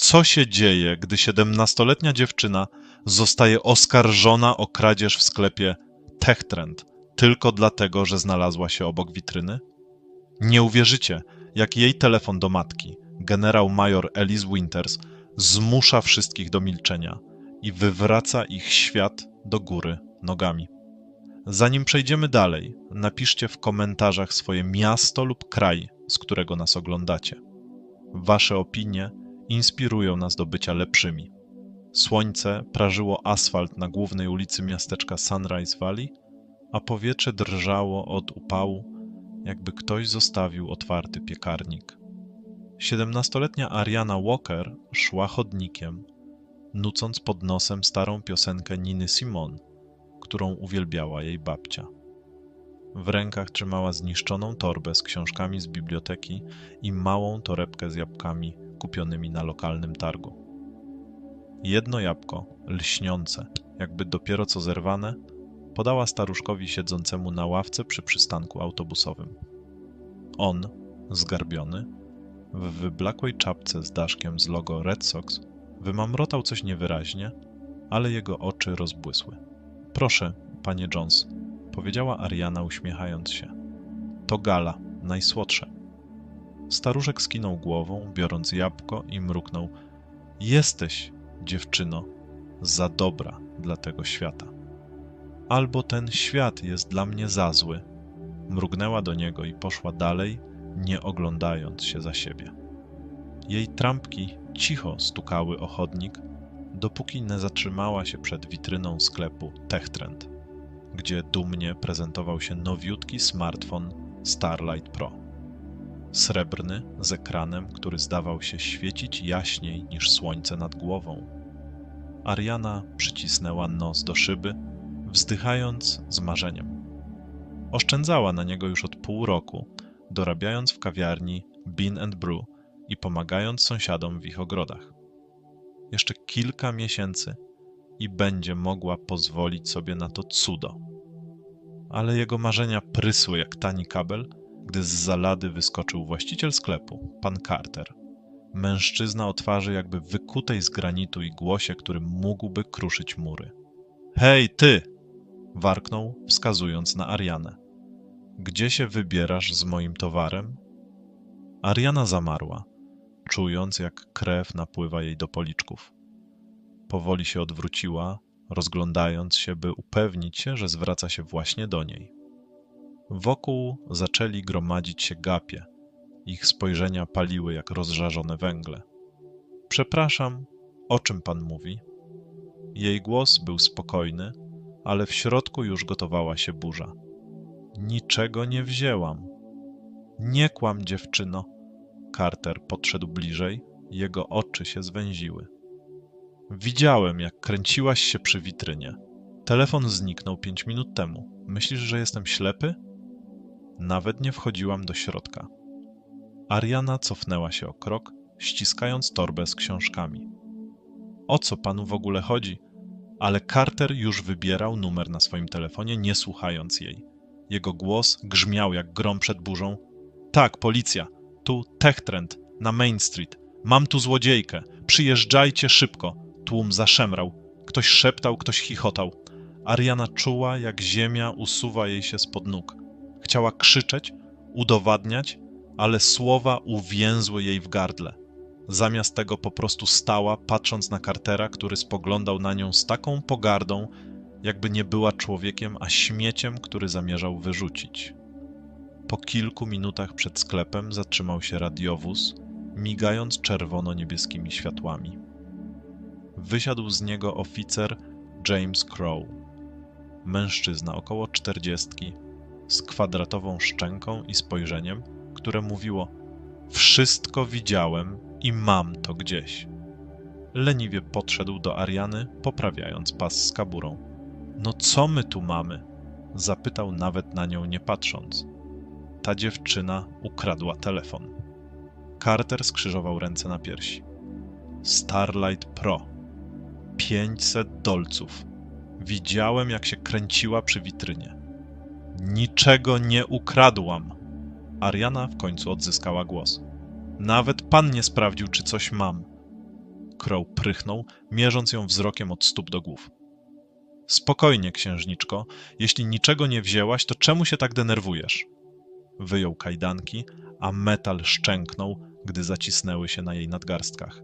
Co się dzieje, gdy 17-letnia dziewczyna zostaje oskarżona o kradzież w sklepie Techtrend tylko dlatego, że znalazła się obok witryny? Nie uwierzycie, jak jej telefon do matki, generał major Alice Winters, zmusza wszystkich do milczenia i wywraca ich świat do góry nogami. Zanim przejdziemy dalej, napiszcie w komentarzach swoje miasto lub kraj, z którego nas oglądacie. Wasze opinie inspirują nas do bycia lepszymi. Słońce prażyło asfalt na głównej ulicy miasteczka Sunrise Valley, a powietrze drżało od upału, jakby ktoś zostawił otwarty piekarnik. Siedemnastoletnia Ariana Walker szła chodnikiem, nucąc pod nosem starą piosenkę Niny Simon, którą uwielbiała jej babcia. W rękach trzymała zniszczoną torbę z książkami z biblioteki i małą torebkę z jabłkami kupionymi na lokalnym targu. Jedno jabłko, lśniące, jakby dopiero co zerwane, podała staruszkowi siedzącemu na ławce przy przystanku autobusowym. On, zgarbiony, w wyblakłej czapce z daszkiem z logo Red Sox, wymamrotał coś niewyraźnie, ale jego oczy rozbłysły. Proszę, panie Jones, powiedziała Ariana uśmiechając się. To gala, najsłodsze. Staruszek skinął głową, biorąc jabłko i mruknął. Jesteś, dziewczyno, za dobra dla tego świata. Albo ten świat jest dla mnie za zły. Mrugnęła do niego i poszła dalej, nie oglądając się za siebie. Jej trampki cicho stukały o chodnik, dopóki nie zatrzymała się przed witryną sklepu Techtrend, gdzie dumnie prezentował się nowiutki smartfon Starlight Pro. Srebrny, z ekranem, który zdawał się świecić jaśniej niż słońce nad głową. Ariana przycisnęła nos do szyby, wzdychając z marzeniem. Oszczędzała na niego już od pół roku, dorabiając w kawiarni Bean and Brew i pomagając sąsiadom w ich ogrodach. Jeszcze kilka miesięcy i będzie mogła pozwolić sobie na to cudo. Ale jego marzenia prysły jak tani kabel, gdy z zalady wyskoczył właściciel sklepu, pan Carter. Mężczyzna o twarzy jakby wykutej z granitu i głosie, który mógłby kruszyć mury. Hej, ty! warknął, wskazując na Arianę. Gdzie się wybierasz z moim towarem? Ariana zamarła, czując jak krew napływa jej do policzków. Powoli się odwróciła, rozglądając się, by upewnić się, że zwraca się właśnie do niej. Wokół zaczęli gromadzić się gapie. Ich spojrzenia paliły jak rozżarzone węgle. Przepraszam, o czym pan mówi? Jej głos był spokojny, ale w środku już gotowała się burza. Niczego nie wzięłam. Nie kłam, dziewczyno. Carter podszedł bliżej, jego oczy się zwęziły. Widziałem, jak kręciłaś się przy witrynie. Telefon zniknął pięć minut temu. Myślisz, że jestem ślepy? Nawet nie wchodziłam do środka. Ariana cofnęła się o krok, ściskając torbę z książkami. O co panu w ogóle chodzi? Ale Carter już wybierał numer na swoim telefonie, nie słuchając jej. Jego głos grzmiał jak grom przed burzą. Tak, policja. Tu Techtrend, na Main Street. Mam tu złodziejkę. Przyjeżdżajcie szybko. Tłum zaszemrał. Ktoś szeptał, ktoś chichotał. Ariana czuła, jak ziemia usuwa jej się spod nóg. Chciała krzyczeć, udowadniać, ale słowa uwięzły jej w gardle. Zamiast tego po prostu stała, patrząc na Cartera, który spoglądał na nią z taką pogardą, jakby nie była człowiekiem, a śmieciem, który zamierzał wyrzucić. Po kilku minutach przed sklepem zatrzymał się radiowóz, migając czerwono-niebieskimi światłami. Wysiadł z niego oficer James Crow. Mężczyzna około czterdziestki, z kwadratową szczęką i spojrzeniem, które mówiło: Wszystko widziałem i mam to gdzieś. Leniwie podszedł do Ariany, poprawiając pas z kaburą. No co my tu mamy? Zapytał nawet na nią nie patrząc. Ta dziewczyna ukradła telefon. Carter skrzyżował ręce na piersi. Starlight Pro. 500 dolców. Widziałem, jak się kręciła przy witrynie. Niczego nie ukradłam. Ariana w końcu odzyskała głos. Nawet pan nie sprawdził, czy coś mam. Crow prychnął, mierząc ją wzrokiem od stóp do głów. Spokojnie, księżniczko. Jeśli niczego nie wzięłaś, to czemu się tak denerwujesz? Wyjął kajdanki, a metal szczęknął, gdy zacisnęły się na jej nadgarstkach.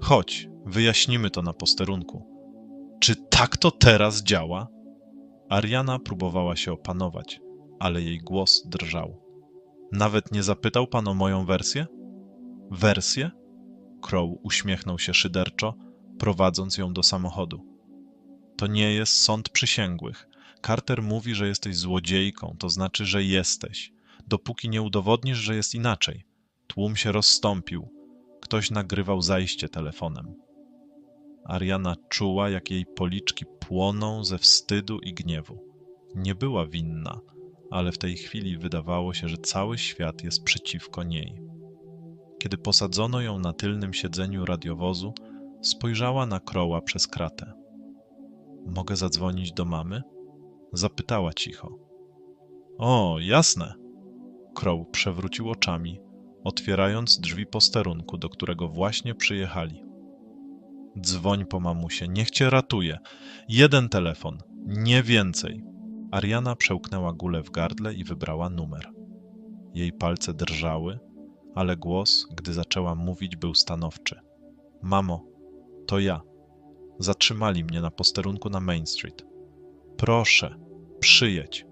Chodź, wyjaśnimy to na posterunku. Czy tak to teraz działa? Ariana próbowała się opanować, ale jej głos drżał. Nawet nie zapytał pan o moją wersję? Wersję? Crow uśmiechnął się szyderczo, prowadząc ją do samochodu. To nie jest sąd przysięgłych. Carter mówi, że jesteś złodziejką, to znaczy, że jesteś. Dopóki nie udowodnisz, że jest inaczej. Tłum się rozstąpił. Ktoś nagrywał zajście telefonem. Ariana czuła, jak jej policzki płoną ze wstydu i gniewu. Nie była winna, ale w tej chwili wydawało się, że cały świat jest przeciwko niej. Kiedy posadzono ją na tylnym siedzeniu radiowozu, spojrzała na Kroła przez kratę. Mogę zadzwonić do mamy? Zapytała cicho. O, jasne. Crow przewrócił oczami, otwierając drzwi posterunku, do którego właśnie przyjechali. Dzwoń po mamusie, niech cię ratuje. Jeden telefon, nie więcej. Ariana przełknęła gulę w gardle i wybrała numer. Jej palce drżały, ale głos, gdy zaczęła mówić, był stanowczy. Mamo, to ja. Zatrzymali mnie na posterunku na Main Street. Proszę, przyjedź.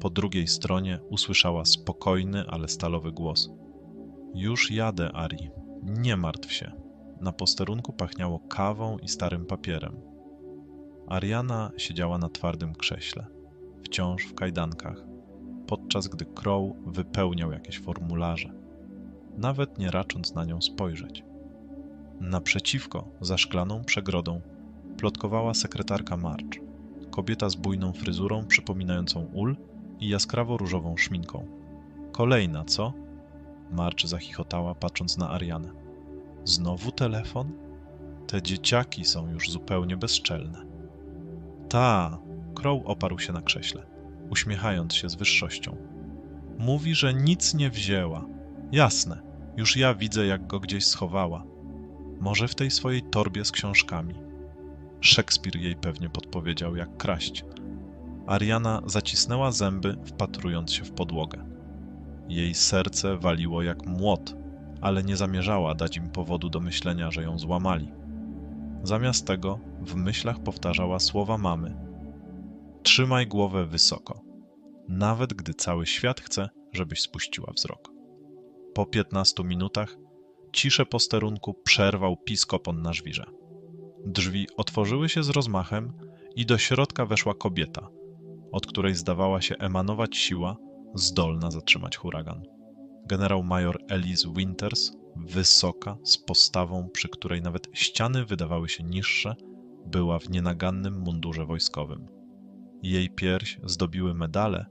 Po drugiej stronie usłyszała spokojny, ale stalowy głos. Już jadę, Ari. Nie martw się. Na posterunku pachniało kawą i starym papierem. Ariana siedziała na twardym krześle, wciąż w kajdankach, podczas gdy Crow wypełniał jakieś formularze, nawet nie racząc na nią spojrzeć. Naprzeciwko, za szklaną przegrodą, plotkowała sekretarka March, kobieta z bujną fryzurą przypominającą ul i jaskrawo-różową szminką. Kolejna, co? March zachichotała, patrząc na Arianę. Znowu telefon? Te dzieciaki są już zupełnie bezczelne. Ta, Crow oparł się na krześle, uśmiechając się z wyższością. Mówi, że nic nie wzięła. Jasne, już ja widzę, jak go gdzieś schowała. Może w tej swojej torbie z książkami. Szekspir jej pewnie podpowiedział, jak kraść. Ariana zacisnęła zęby, wpatrując się w podłogę. Jej serce waliło jak młot, ale nie zamierzała dać im powodu do myślenia, że ją złamali. Zamiast tego w myślach powtarzała słowa mamy: Trzymaj głowę wysoko, nawet gdy cały świat chce, żebyś spuściła wzrok. Po piętnastu minutach ciszę posterunku przerwał piskopon na żwirze. Drzwi otworzyły się z rozmachem i do środka weszła kobieta, od której zdawała się emanować siła zdolna zatrzymać huragan. Generał major Elise Winters, wysoka, z postawą, przy której nawet ściany wydawały się niższe, była w nienagannym mundurze wojskowym. Jej pierś zdobiły medale,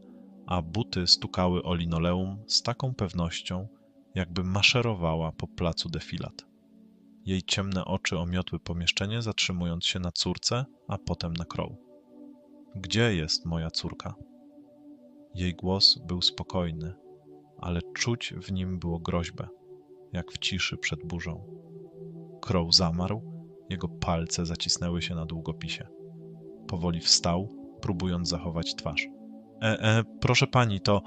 a buty stukały o linoleum z taką pewnością, jakby maszerowała po placu defilat. Jej ciemne oczy omiotły pomieszczenie, zatrzymując się na córce, a potem na Crow. Gdzie jest moja córka? Jej głos był spokojny, ale czuć w nim było groźbę, jak w ciszy przed burzą. Crow zamarł, jego palce zacisnęły się na długopisie. Powoli wstał, próbując zachować twarz. E, e, proszę pani, to.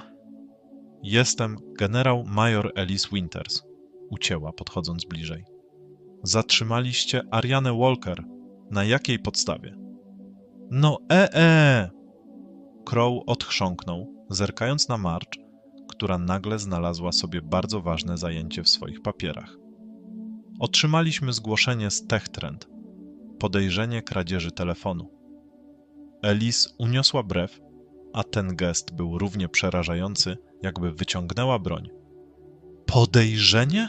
Jestem generał major Elise Winters, ucięła, podchodząc bliżej. Zatrzymaliście Arianę Walker. Na jakiej podstawie? No, e, e! Crow odchrząknął, zerkając na March, która nagle znalazła sobie bardzo ważne zajęcie w swoich papierach. Otrzymaliśmy zgłoszenie z Techtrend. Podejrzenie kradzieży telefonu. Elise uniosła brew, a ten gest był równie przerażający, jakby wyciągnęła broń. Podejrzenie?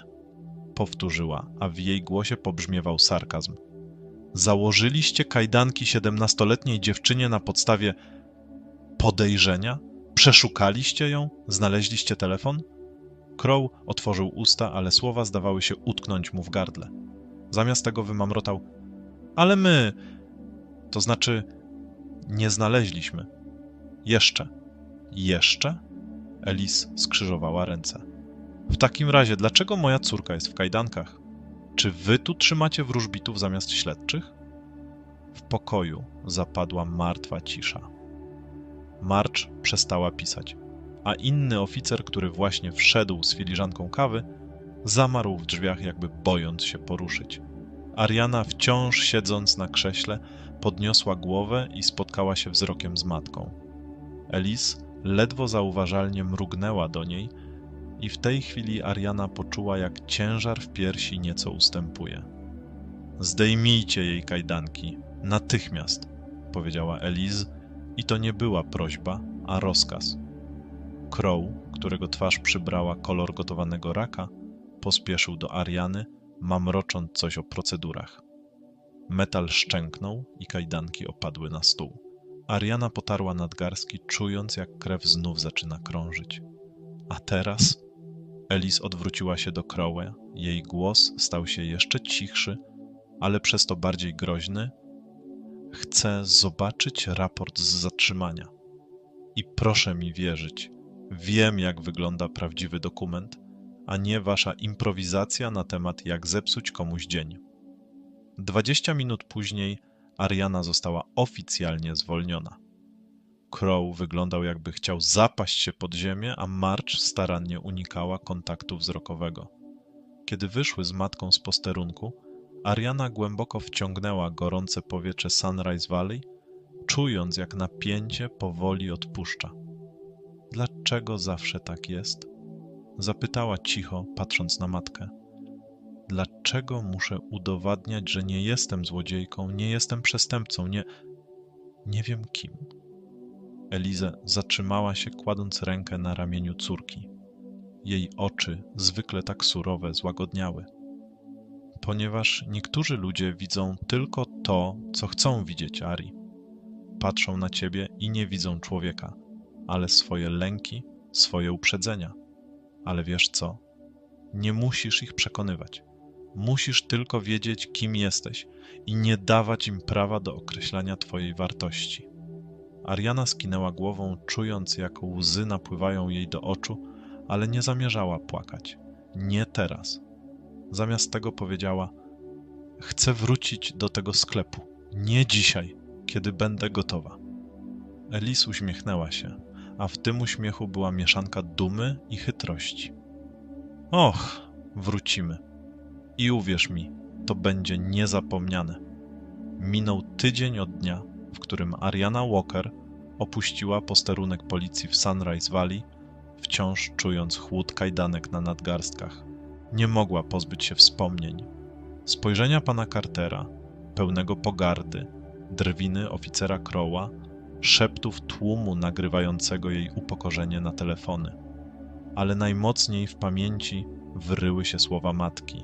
powtórzyła, a w jej głosie pobrzmiewał sarkazm. Założyliście kajdanki siedemnastoletniej dziewczynie na podstawie podejrzenia? Przeszukaliście ją? Znaleźliście telefon? Crow otworzył usta, ale słowa zdawały się utknąć mu w gardle. Zamiast tego wymamrotał: Ale my. To znaczy, nie znaleźliśmy. Jeszcze. Jeszcze? Elis skrzyżowała ręce. W takim razie, dlaczego moja córka jest w kajdankach? Czy wy tu trzymacie wróżbitów zamiast śledczych? W pokoju zapadła martwa cisza. Marcz przestała pisać, a inny oficer, który właśnie wszedł z filiżanką kawy, zamarł w drzwiach, jakby bojąc się poruszyć. Ariana, wciąż siedząc na krześle, podniosła głowę i spotkała się wzrokiem z matką. Elis ledwo zauważalnie mrugnęła do niej, i w tej chwili Ariana poczuła, jak ciężar w piersi nieco ustępuje. Zdejmijcie jej kajdanki, natychmiast, powiedziała Eliz, i to nie była prośba, a rozkaz. Crow, którego twarz przybrała kolor gotowanego raka, pospieszył do Ariany, mamrocząc coś o procedurach. Metal szczęknął i kajdanki opadły na stół. Ariana potarła nadgarstki, czując, jak krew znów zaczyna krążyć. A teraz? Elis odwróciła się do Crowe. Jej głos stał się jeszcze cichszy, ale przez to bardziej groźny. Chcę zobaczyć raport z zatrzymania. I proszę mi wierzyć, wiem, jak wygląda prawdziwy dokument, a nie wasza improwizacja na temat, jak zepsuć komuś dzień. Dwadzieścia minut później Ariana została oficjalnie zwolniona. Crow wyglądał jakby chciał zapaść się pod ziemię, a March starannie unikała kontaktu wzrokowego. Kiedy wyszły z matką z posterunku, Ariana głęboko wciągnęła gorące powietrze Sunrise Valley, czując jak napięcie powoli odpuszcza. Dlaczego zawsze tak jest? Zapytała cicho, patrząc na matkę. Dlaczego muszę udowadniać, że nie jestem złodziejką, nie jestem przestępcą, nie. nie wiem kim? Eliza zatrzymała się, kładąc rękę na ramieniu córki. Jej oczy, zwykle tak surowe, złagodniały. Ponieważ niektórzy ludzie widzą tylko to, co chcą widzieć, Ari. Patrzą na ciebie i nie widzą człowieka, ale swoje lęki, swoje uprzedzenia. Ale wiesz co? Nie musisz ich przekonywać. Musisz tylko wiedzieć, kim jesteś i nie dawać im prawa do określania Twojej wartości. Ariana skinęła głową, czując, jak łzy napływają jej do oczu, ale nie zamierzała płakać. Nie teraz. Zamiast tego powiedziała: Chcę wrócić do tego sklepu. Nie dzisiaj, kiedy będę gotowa. Elis uśmiechnęła się, a w tym uśmiechu była mieszanka dumy i chytrości. Och, wrócimy. I uwierz mi, to będzie niezapomniane. Minął tydzień od dnia, w którym Ariana Walker opuściła posterunek policji w Sunrise Valley, wciąż czując chłód kajdanek na nadgarstkach. Nie mogła pozbyć się wspomnień. Spojrzenia pana Cartera, pełnego pogardy, drwiny oficera Crowa, szeptów tłumu nagrywającego jej upokorzenie na telefony. Ale najmocniej w pamięci wryły się słowa matki.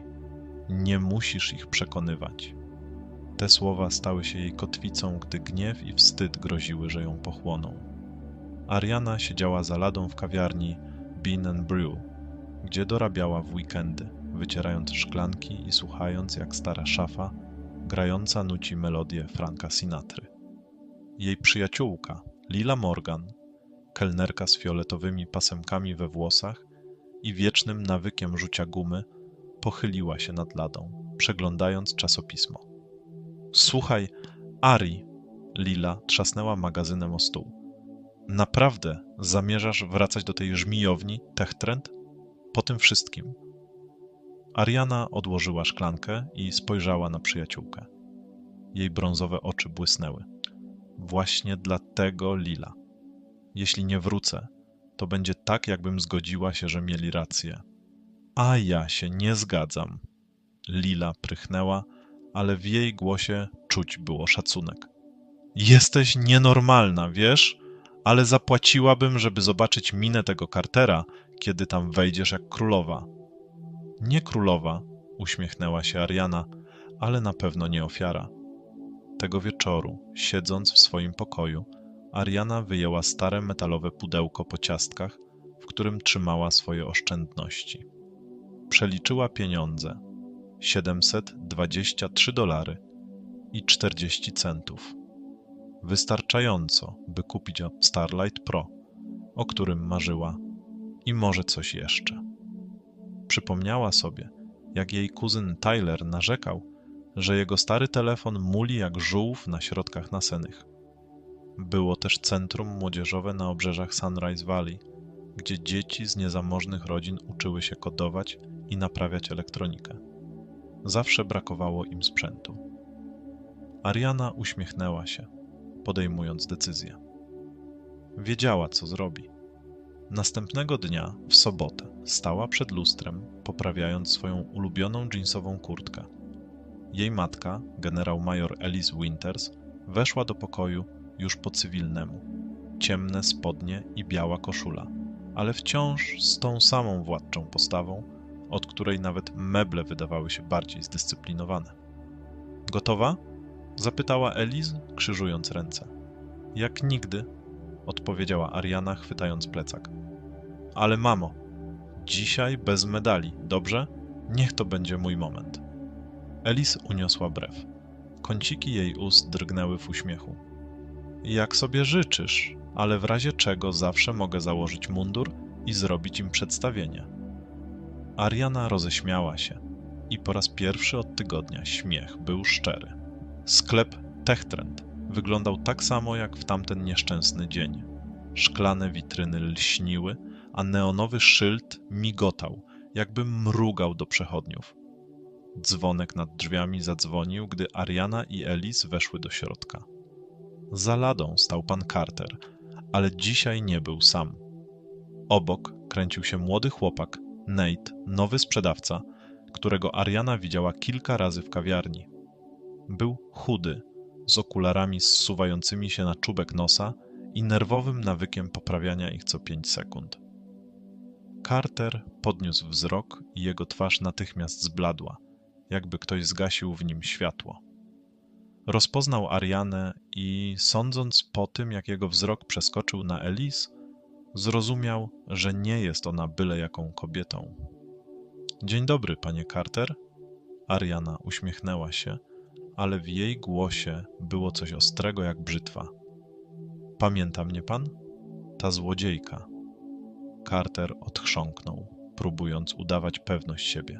Nie musisz ich przekonywać. Te słowa stały się jej kotwicą, gdy gniew i wstyd groziły, że ją pochłoną. Ariana siedziała za ladą w kawiarni Bean and Brew, gdzie dorabiała w weekendy, wycierając szklanki i słuchając, jak stara szafa, grająca nuci melodię Franka Sinatry. Jej przyjaciółka, Lila Morgan, kelnerka z fioletowymi pasemkami we włosach i wiecznym nawykiem rzucia gumy, pochyliła się nad ladą, przeglądając czasopismo. Słuchaj, Ari, Lila trzasnęła magazynem o stół. Naprawdę zamierzasz wracać do tej żmijowni, Techtrend? Po tym wszystkim. Ariana odłożyła szklankę i spojrzała na przyjaciółkę. Jej brązowe oczy błysnęły. Właśnie dlatego Lila. Jeśli nie wrócę, to będzie tak, jakbym zgodziła się, że mieli rację. A ja się nie zgadzam. Lila prychnęła, ale w jej głosie czuć było szacunek. Jesteś nienormalna, wiesz? Ale zapłaciłabym, żeby zobaczyć minę tego Cartera, kiedy tam wejdziesz jak królowa. Nie królowa, uśmiechnęła się Ariana, ale na pewno nie ofiara. Tego wieczoru, siedząc w swoim pokoju, Ariana wyjęła stare metalowe pudełko po ciastkach, w którym trzymała swoje oszczędności. Przeliczyła pieniądze 723 dolary i 40 centów. Wystarczająco, by kupić Starlight Pro, o którym marzyła, i może coś jeszcze. Przypomniała sobie, jak jej kuzyn Tyler narzekał, że jego stary telefon muli jak żółw na środkach nasennych. Było też centrum młodzieżowe na obrzeżach Sunrise Valley, gdzie dzieci z niezamożnych rodzin uczyły się kodować i naprawiać elektronikę. Zawsze brakowało im sprzętu. Ariana uśmiechnęła się, podejmując decyzję. Wiedziała, co zrobi. Następnego dnia, w sobotę, stała przed lustrem, poprawiając swoją ulubioną jeansową kurtkę. Jej matka, generał major Alice Winters, weszła do pokoju już po cywilnemu. Ciemne spodnie i biała koszula, ale wciąż z tą samą władczą postawą, od której nawet meble wydawały się bardziej zdyscyplinowane. Gotowa? zapytała Eliz, krzyżując ręce. Jak nigdy, odpowiedziała Ariana, chwytając plecak. Ale mamo, dzisiaj bez medali, dobrze? Niech to będzie mój moment. Elis uniosła brew. Kąciki jej ust drgnęły w uśmiechu. Jak sobie życzysz, ale w razie czego zawsze mogę założyć mundur i zrobić im przedstawienie. Ariana roześmiała się i po raz pierwszy od tygodnia śmiech był szczery. Sklep Techtrend wyglądał tak samo jak w tamten nieszczęsny dzień. Szklane witryny lśniły, a neonowy szyld migotał, jakby mrugał do przechodniów. Dzwonek nad drzwiami zadzwonił, gdy Ariana i Elis weszły do środka. Za ladą stał pan Carter, ale dzisiaj nie był sam. Obok kręcił się młody chłopak, Nate, nowy sprzedawca, którego Ariana widziała kilka razy w kawiarni. Był chudy, z okularami zsuwającymi się na czubek nosa i nerwowym nawykiem poprawiania ich co pięć sekund. Carter podniósł wzrok i jego twarz natychmiast zbladła, jakby ktoś zgasił w nim światło. Rozpoznał Arianę i, sądząc po tym, jak jego wzrok przeskoczył na Elis, zrozumiał, że nie jest ona byle jaką kobietą. Dzień dobry, panie Carter. Ariana uśmiechnęła się, ale w jej głosie było coś ostrego jak brzytwa. Pamięta mnie pan? Ta złodziejka. Carter odchrząknął, próbując udawać pewność siebie,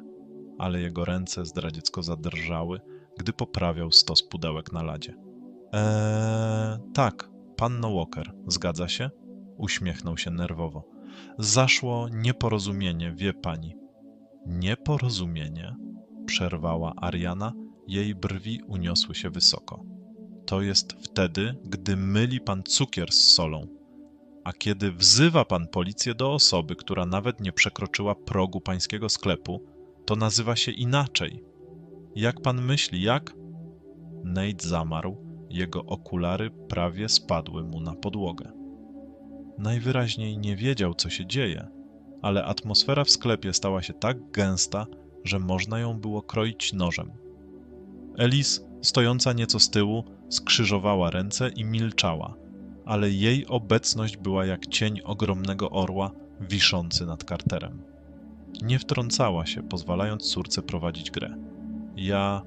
ale jego ręce zdradziecko zadrżały, gdy poprawiał stos pudełek na ladzie. Eee, tak, panno Walker, zgadza się? Uśmiechnął się nerwowo. Zaszło nieporozumienie, wie pani. Nieporozumienie? Przerwała Ariana, jej brwi uniosły się wysoko. To jest wtedy, gdy myli pan cukier z solą, a kiedy wzywa pan policję do osoby, która nawet nie przekroczyła progu pańskiego sklepu, to nazywa się inaczej. Jak pan myśli, jak? Nate zamarł, jego okulary prawie spadły mu na podłogę. Najwyraźniej nie wiedział, co się dzieje, ale atmosfera w sklepie stała się tak gęsta, że można ją było kroić nożem. Elis, stojąca nieco z tyłu, skrzyżowała ręce i milczała, ale jej obecność była jak cień ogromnego orła wiszący nad karterem. Nie wtrącała się, pozwalając córce prowadzić grę. Ja.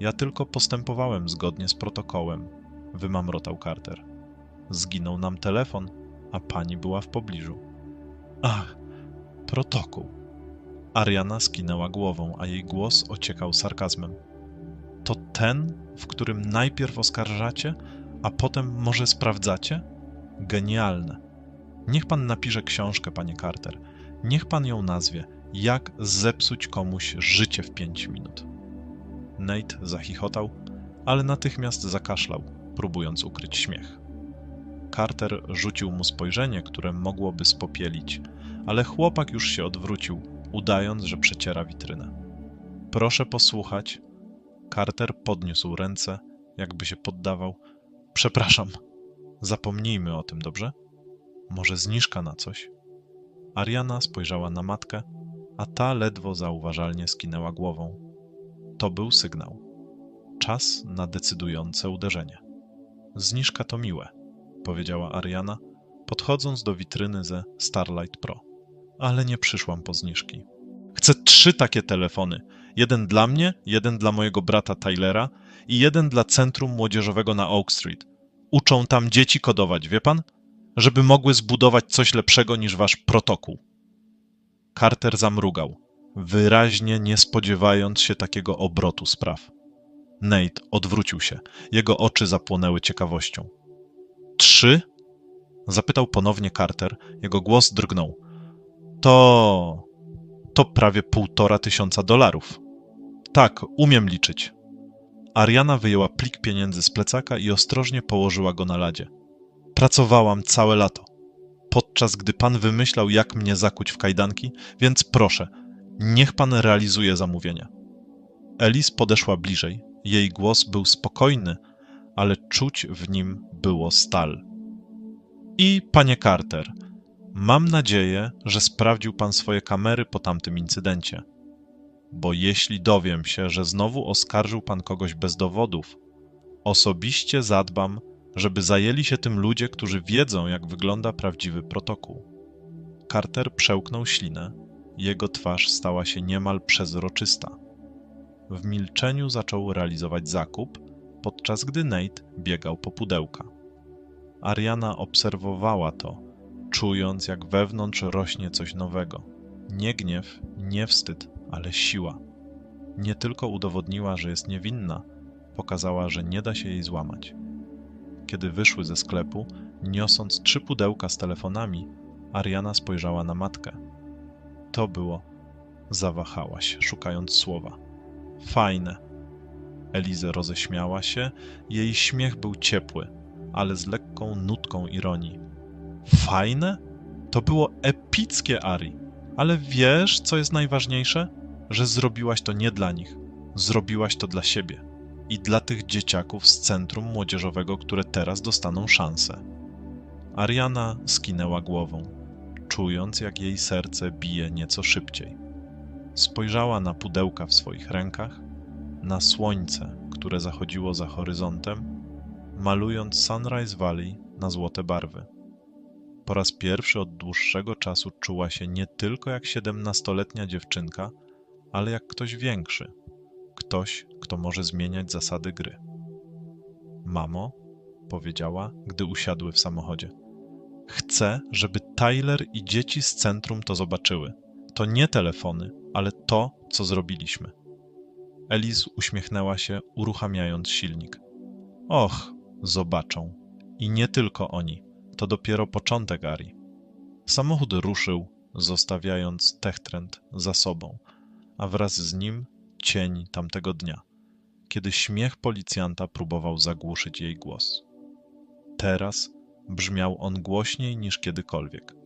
Ja tylko postępowałem zgodnie z protokołem, wymamrotał Carter. Zginął nam telefon, a pani była w pobliżu. Ach, protokół. Ariana skinęła głową, a jej głos ociekał sarkazmem. To ten, w którym najpierw oskarżacie, a potem może sprawdzacie? Genialne. Niech pan napisze książkę, panie Carter. Niech pan ją nazwie Jak zepsuć komuś życie w pięć minut. Nate zachichotał, ale natychmiast zakaszlał, próbując ukryć śmiech. Carter rzucił mu spojrzenie, które mogłoby spopielić, ale chłopak już się odwrócił, udając, że przeciera witrynę. Proszę posłuchać. Carter podniósł ręce, jakby się poddawał. Przepraszam. Zapomnijmy o tym, dobrze? Może zniżka na coś? Ariana spojrzała na matkę, a ta ledwo zauważalnie skinęła głową. To był sygnał. Czas na decydujące uderzenie. Zniżka to miłe, powiedziała Ariana, podchodząc do witryny ze Starlight Pro. Ale nie przyszłam po zniżki. Trzy takie telefony. Jeden dla mnie, jeden dla mojego brata Tylera i jeden dla Centrum Młodzieżowego na Oak Street. Uczą tam dzieci kodować, wie pan? Żeby mogły zbudować coś lepszego niż wasz protokół. Carter zamrugał. wyraźnie nie spodziewając się takiego obrotu spraw. Nate odwrócił się. Jego oczy zapłonęły ciekawością. Trzy? Zapytał ponownie Carter. Jego głos drgnął. To. To prawie półtora tysiąca dolarów. Tak, umiem liczyć. Ariana wyjęła plik pieniędzy z plecaka i ostrożnie położyła go na ladzie. Pracowałam całe lato, podczas gdy pan wymyślał, jak mnie zakuć w kajdanki, więc proszę, niech pan realizuje zamówienia. Elis podeszła bliżej. Jej głos był spokojny, ale czuć w nim było stal. I panie Carter, mam nadzieję, że sprawdził pan swoje kamery po tamtym incydencie. Bo jeśli dowiem się, że znowu oskarżył pan kogoś bez dowodów, osobiście zadbam, żeby zajęli się tym ludzie, którzy wiedzą, jak wygląda prawdziwy protokół. Carter przełknął ślinę. Jego twarz stała się niemal przezroczysta. W milczeniu zaczął realizować zakup, podczas gdy Nate biegał po pudełka. Ariana obserwowała to, czując, jak wewnątrz rośnie coś nowego. Nie gniew, nie wstyd, ale siła. Nie tylko udowodniła, że jest niewinna, pokazała, że nie da się jej złamać. Kiedy wyszły ze sklepu, niosąc trzy pudełka z telefonami, Ariana spojrzała na matkę. To było. Zawahała się, szukając słowa. Fajne. Eliza roześmiała się, jej śmiech był ciepły, ale z lekką nutką ironii. Fajne? To było epickie, Ari. Ale wiesz, co jest najważniejsze? Że zrobiłaś to nie dla nich. Zrobiłaś to dla siebie i dla tych dzieciaków z centrum młodzieżowego, które teraz dostaną szansę. Ariana skinęła głową, czując, jak jej serce bije nieco szybciej. Spojrzała na pudełka w swoich rękach, na słońce, które zachodziło za horyzontem, malując Sunrise Valley na złote barwy. Po raz pierwszy od dłuższego czasu czuła się nie tylko jak siedemnastoletnia dziewczynka, ale jak ktoś większy. Ktoś, kto może zmieniać zasady gry. Mamo, powiedziała, gdy usiadły w samochodzie. Chcę, żeby Tyler i dzieci z centrum to zobaczyły. To nie telefony, ale to, co zrobiliśmy. Elis uśmiechnęła się, uruchamiając silnik. Och, zobaczą. I nie tylko oni. To dopiero początek Ari. Samochód ruszył, zostawiając Techtrend za sobą, a wraz z nim cień tamtego dnia, kiedy śmiech policjanta próbował zagłuszyć jej głos. Teraz brzmiał on głośniej niż kiedykolwiek.